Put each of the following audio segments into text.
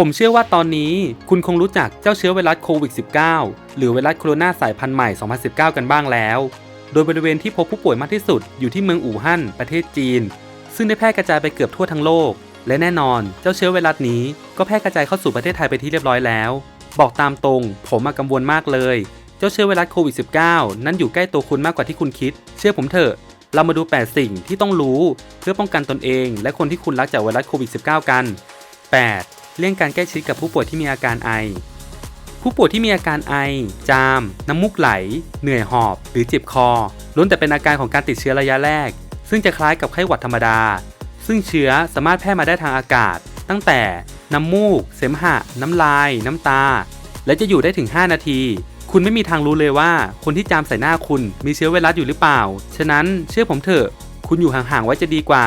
ผมเชื่อว่าตอนนี้คุณคงรู้จักเจ้าเชื้อไวรัสโควิด -19 หรือไวรัสโคโรนาสายพันธุ์ใหม่ 2019 กันบ้างแล้ว โดยบริเวณที่พบผู้ป่วยมากที่สุดอยู่ที่เมืองอู่ฮั่น ประเทศจีน ซึ่งได้แพร่กระจายไปเกือบทั่วทั้งโลก และแน่นอนเจ้าเชื้อไวรัสนี้ก็แพร่กระจายเข้าสู่ประเทศไทยไปที่เรียบร้อยแล้ว บอกตามตรง ผมมากังวลมากเลย เจ้าเชื้อไวรัสโควิด -19 นั้นอยู่ใกล้ตัวคุณมากกว่าที่คุณคิด เชื่อผมเถอะ เรามาดู 8 สิ่งที่ต้องรู้ เพื่อป้องกันตนเอง และคนที่คุณรักจากไวรัสโควิด -19 กัน 8. เลี่ยงการใกล้ชิดกับผู้ป่วยที่มีอาการไอ ผู้ป่วยที่มีอาการไอ จาม น้ำมูกไหล เหนื่อยหอบ หรือเจ็บคอ ล้วนแต่เป็นอาการของการติดเชื้อระยะแรก ซึ่งจะคล้ายกับไข้หวัดธรรมดา ซึ่งเชื้อสามารถแพร่มาได้ทางอากาศ ตั้งแต่น้ำมูก เสมหะ น้ำลาย น้ำตา และจะอยู่ได้ถึง 5 นาที คุณไม่มีทางรู้เลยว่า คนที่จามใส่หน้าคุณมีเชื้อไวรัสอยู่หรือเปล่า ฉะนั้นเชื่อผมเถอะ คุณอยู่ห่างๆไว้จะดีกว่า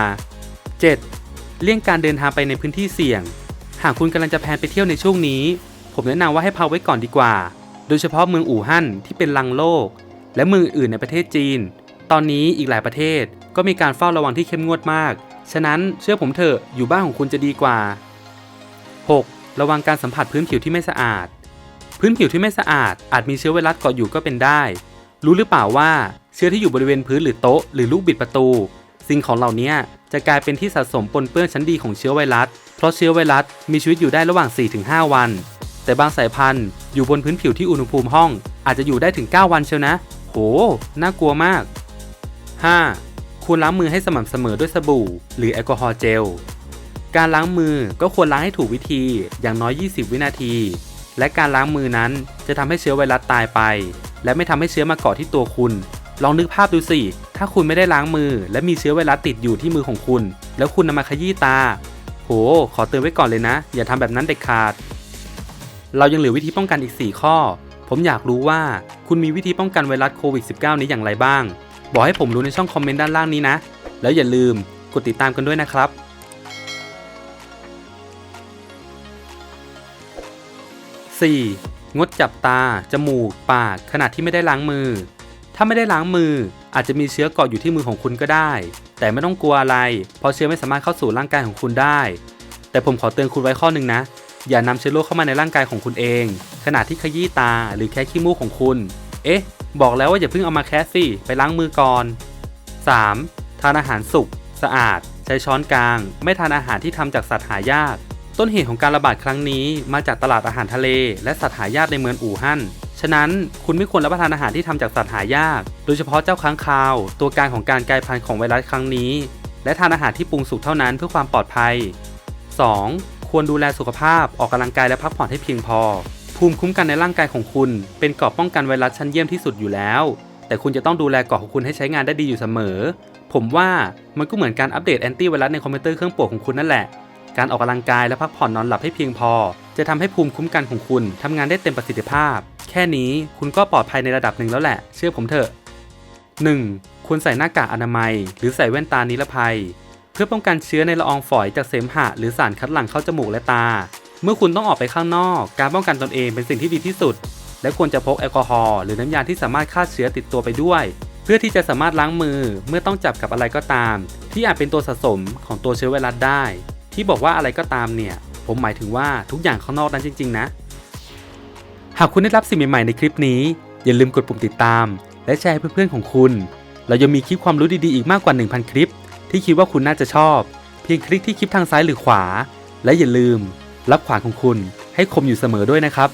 7. เลี่ยงการเดินทางไปในพื้นที่เสี่ยง หากคุณกำลังจะแพลนไปเที่ยวในช่วงนี้ ผมแนะนำว่าให้พักไว้ก่อนดีกว่า โดยเฉพาะเมืองอู่ฮั่นที่เป็นลังโลก และเมืองอื่นในประเทศจีน ตอนนี้อีกหลายประเทศก็มีการเฝ้าระวังที่เข้มงวดมาก ฉะนั้นเชื่อผมเถอะอยู่บ้านของคุณจะดีกว่า 6. ระวังการสัมผัสพื้นผิวที่ไม่สะอาด พื้นผิวที่ไม่สะอาด อาจมีเชื้อไวรัสเกาะอยู่ก็เป็นได้ รู้หรือเปล่าว่าเชื้อที่อยู่บริเวณพื้นหรือโต๊ะหรือลูกบิดประตู สิ่งของเหล่านี้จะกลายเป็นที่สะสมปนเปื้อนชั้นดีของเชื้อไวรัส เพราะเชื้อไวรัสมีชีวิตอยู่ได้ระหว่าง 4-5 วัน แต่บางสายพันธุ์อยู่บนพื้นผิวที่อุณหภูมิห้อง อาจจะอยู่ได้ถึง 9 วันเชียวนะ โห น่ากลัวมาก 5. ควรล้างมือให้สม่ำเสมอด้วยสบู่ หรือแอลกอฮอล์เจล การล้างมือก็ควรล้างให้ถูกวิธีอย่างน้อย 20 วินาที และการล้างมือนั้นจะทำให้เชื้อไวรัสตายไป และไม่ทำให้เชื้อมาเกาะที่ตัวคุณ ลองนึกภาพดูสิ ถ้าคุณไม่ได้ล้างมือ และมีเชื้อไวรัสติดอยู่ที่มือของคุณ แล้วคุณนำมาขยี้ตา โห ขอเตือนไว้ก่อนเลยนะ อย่าทำแบบนั้นเด็ดขาด เรายังเหลือวิธีป้องกันอีก 4 ข้อ ผมอยากรู้ว่าคุณมีวิธีป้องกันไวรัสโควิด -19 นี้อย่างไรบ้าง บอกให้ผมรู้ในช่องคอมเมนต์ด้านล่างนี้นะ แล้วอย่าลืมกดติดตามกันด้วยนะครับ 4. งดจับตา จมูก ปาก ขณะที่ไม่ได้ล้างมือ ถ้าไม่ได้ล้างมือ อาจจะมีเชื้อเกาะอยู่ที่มือของคุณก็ได้ แต่ไม่ต้องกลัวอะไร เพราะเชื้อไม่สามารถเข้าสู่ร่างกายของคุณได้ แต่ผมขอเตือนคุณไว้ข้อหนึ่งนะ อย่านำเชื้อโรคเข้ามาในร่างกายของคุณเอง ขณะที่ขยี้ตาหรือแค่ขี้มูกของคุณ เอ๊ะ บอกแล้วว่าอย่าเพิ่งเอามาแคะสิไปล้างมือก่อน 3. ทานอาหารสุกสะอาด ใช้ช้อนกลาง ไม่ทานอาหารที่ทำจากสัตว์หายาก ต้นเหตุของการระบาดครั้งนี้ มาจากตลาดอาหารทะเล และสัตว์หายากในเมืองอู่ฮั่น ฉะนั้นคุณไม่ควรรับประทานอาหารที่ทำจากสัตว์หายาก โดยเฉพาะเจ้าค้างคาว ตัวการของการกลายพันธุ์ของไวรัสครั้งนี้ และทานอาหารที่ปรุงสุกเท่านั้นเพื่อความปลอดภัย 2. ควรดูแลสุขภาพออกกำลังกายและพักผ่อนให้เพียงพอ ภูมิคุ้มกันในร่างกายของคุณ เป็นเกราะป้องกันไวรัสชั้นเยี่ยมที่สุดอยู่แล้ว แต่คุณจะต้องดูแลเกราะของคุณให้ใช้งานได้ดีอยู่เสมอ ผมว่ามันก็เหมือนการอัปเดตแอนตี้ไวรัสในคอมพิวเตอร์เครื่องโปรดของคุณนั่นแหละ การออกกำลังกายและพักผ่อนนอนหลับให้เพียงพอ จะทำให้ภูมิคุ้มกันของคุณทำงานได้เต็มประสิทธิภาพ ค่นี้คุณก็ปลอดภัยในระดับหนึ่งแล้วแหละ เชื่อผมเถอะ 1. ควรใส่หน้ากากอนามัย หรือใส่แว่นตานิรภัย เพื่อป้องกันเชื้อในละอองฝอยจากเสมหะ หรือสารคัดหลั่งเข้าจมูกและตา เมื่อคุณต้องออกไปข้างนอก การป้องกันตนเองเป็นสิ่งที่ดีที่สุด และควรจะพกแอลกอฮอล์หรือน้ำยาที่สามารถฆ่าเชื้อติดตัวไปด้วย เพื่อที่จะสามารถล้างมือเมื่อต้องจับกับอะไรก็ตาม ที่อาจเป็นตัวสะสมของตัวเชื้อไวรัสได้ ที่บอกว่าอะไรก็ตามเนี่ย ผมหมายถึงว่าทุกอย่างข้างนอกนั้นจริง ๆ นะ หากคุณได้รับสิ่งใหม่ ๆ ในคลิปนี้ อย่าลืมกดปุ่มติดตาม และแชร์ให้เพื่อนๆของคุณ เรายังมีคลิปความรู้ดีๆอีกมากกว่า 1,000 คลิป ที่คิดว่าคุณน่าจะชอบ เพียงคลิกที่คลิปทางซ้ายหรือขวา และอย่าลืม รับขวานของคุณให้คมอยู่เสมอด้วยนะครับ